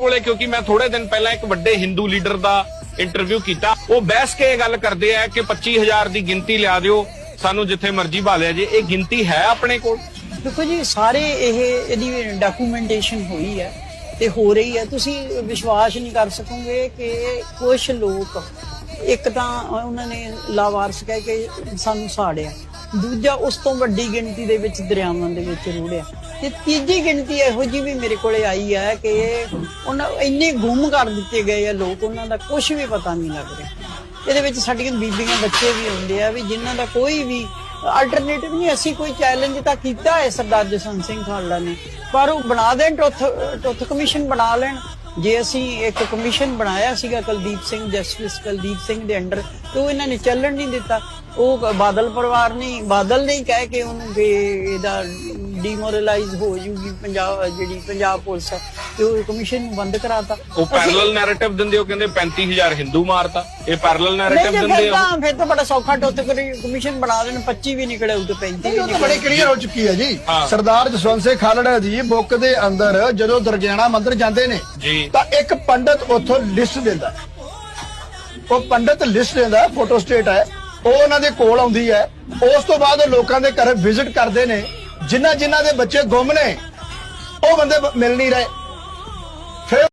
ਕੋਲੇ, ਕਿਉਂਕਿ ਮੈਂ ਥੋੜੇ ਦਿਨ ਪਹਿਲਾਂ ਇੱਕ ਵੱਡੇ ਹਿੰਦੂ ਲੀਡਰ ਦਾ ਇੰਟਰਵਿਊ ਕੀਤਾ। ਉਹ ਬਹਿਸ ਕੇ ਇਹ ਗੱਲ ਕਰਦੇ ਆ ਕਿ 25000 ਦੀ ਗਿਣਤੀ ਲਿਆ ਦਿਓ, ਸਾਨੂੰ ਜਿੱਥੇ ਮਰਜ਼ੀ ਭਾਲਿਆ ਜੇ, ਇਹ ਗਿਣਤੀ ਹੈ ਆਪਣੇ ਕੋਲ? ਦੇਖੋ ਜੀ, ਸਾਰੇ ਇਹ ਇਹਦੀ ਡਾਕੂਮੈਂਟੇਸ਼ਨ ਹੋਈ ਹੈ ਤੇ ਹੋ ਰਹੀ ਹੈ। ਤੁਸੀਂ ਵਿਸ਼ਵਾਸ ਨਹੀਂ ਕਰ ਸਕੋਗੇ ਕਿ ਕੁਝ ਲੋਕ ਇੱਕ ਤਾਂ ਉਹਨਾਂ ਨੇ ਲਾਵਾਰਸ ਕਹਿ ਕੇ ਸਾਨੂੰ ਸਾੜਿਆ, ਦੂਜਾ ਉਸ ਤੋਂ ਵੱਡੀ ਗਿਣਤੀ ਦੇ ਵਿੱਚ ਦਰਿਆਵਾਂ ਦੇ ਵਿੱਚ ਰੁੜਿਆ। ਤੇ ਤੀਜੀ ਗਿਣਤੀ ਇਹੋ ਜੀ ਵੀ ਮੇਰੇ ਕੋਲੇ ਆਈ ਹੈ ਕਿ ਉਹਨਾਂ ਇੰਨੇ ਗੁੰਮ ਕਰ ਦਿੱਤੇ ਗਏ ਆ ਲੋਕ ਉਹਨਾਂ ਦਾ ਕੁਝ ਵੀ ਪਤਾ ਨਹੀਂ ਲੱਗ ਰਿਹਾ। ਇਹਦੇ ਵਿੱਚ ਸਾਡੀਆਂ ਬੀਬੀਆਂ, ਬੱਚੇ ਵੀ ਹੁੰਦੇ ਆ ਵੀ ਜਿਨ੍ਹਾਂ ਦਾ ਕੋਈ ਵੀ ਆਲਟਰਨੇਟਿਵ ਨਹੀਂ, ਅਸੀਂ ਕੋਈ ਚੈਲੰਜ ਤਾਂ ਕੀਤਾ ਹੈ ਸਰਦਾਰ ਜਸਵੰਤ ਸਿੰਘ ਖਾਲੜਾ ਨੇ, ਪਰ ਉਹ ਬਣਾ ਦੇਣ, ਟੁੱਥ ਟੁੱਥ ਕਮਿਸ਼ਨ ਬਣਾ ਲੈਣ। ਜੇ ਅਸੀਂ ਇੱਕ ਕਮਿਸ਼ਨ ਬਣਾਇਆ ਸੀਗਾ ਕੁਲਦੀਪ ਸਿੰਘ ਜਸਟਿਸ ਕੁਲਦੀਪ ਸਿੰਘ ਦੇ ਅੰਡਰ, ਤੇ ਉਹ ਇਹਨਾਂ ਨੇ ਚੱਲਣ ਨਹੀਂ ਦਿੱਤਾ। ਉਹ ਬਾਦਲ ਪਰਿਵਾਰ ਨੇ ਬਾਦਲ ਨੇ ਹੀ ਕਹਿ ਕੇ ਉਹਨੂੰ ਕਿ ਇਹਦਾ ਡੀਮੋਰਲਾਈਜ਼ ਹੋ ਜੂਗੀ ਪੰਜਾਬ ਜਿਹੜੀ ਪੰਜਾਬ ਪੁਲਿਸ ਹੈ ਤੇ ਉਹ ਕਮਿਸ਼ਨ ਨੂੰ ਬੰਦ ਕਰਾਤਾ। ਉਹ ਪੈਰਲਲ ਨੈਰੇਟਿਵ ਦਿੰਦੇ ਹੋ ਕਹਿੰਦੇ 35000 ਹਿੰਦੂ ਮਾਰਤਾ। ਇਹ ਪੈਰਲਲ ਨਹੀਂ ਨੈਰੇਟਿਵ ਦਿੰਦੇ ਫਿਰ ਹੋ ਤਾਂ ਫਿਰ ਤਾਂ ਬੜਾ ਸੌਖਾ ਟੁੱਥ ਕਮਿਸ਼ਨ ਬਣਾ ਦੇਣ 25 ਵੀ ਨਿਕਲੇ ਉਹ ਤੇ 35 ਵੀ ਉਹ ਨਿਕਲੇ ਬੜੀ ਕਲੀਅਰ ਹੋ ਚੁੱਕੀ ਹੈ ਜੀ। ਸਰਦਾਰ ਜਸਵੰਤ ਸਿੰਘ ਖਾਲੜਾ ਜੀ ਬੁੱਕ ਦੇ ਅੰਦਰ ਜਦੋਂ ਦਰਗਿਆਣਾ ਮੰਦਿਰ ਜਾਂਦੇ ਨੇ ਤਾਂ ਇੱਕ ਪੰਡਤ ਉੱਥੋਂ ਲਿਸਟ ਦਿੰਦਾ। ਉਹ ਪੰਡਤ ਲਿਸਟ ਦਿੰਦਾ ਫੋਟੋ ਸਟੇਟ ਹੈ। ਉਹ ਉਹਨਾਂ ਦੇ ਕੋਲ ਆਉਂਦੀ ਹੈ। ਉਸ ਤੋਂ ਬਾਅਦ ਉਹ ਲੋਕਾਂ ਦੇ ਘਰ ਵਿਜ਼ਿਟ ਕਰਦੇ ਨੇ। ਜਿਨ੍ਹਾਂ ਜਿਨ੍ਹਾਂ ਦੇ ਬੱਚੇ ਗੁੰਮ ਨੇ, ਉਹ ਬੰਦੇ ਮਿਲ ਨਹੀਂ ਰਹੇ।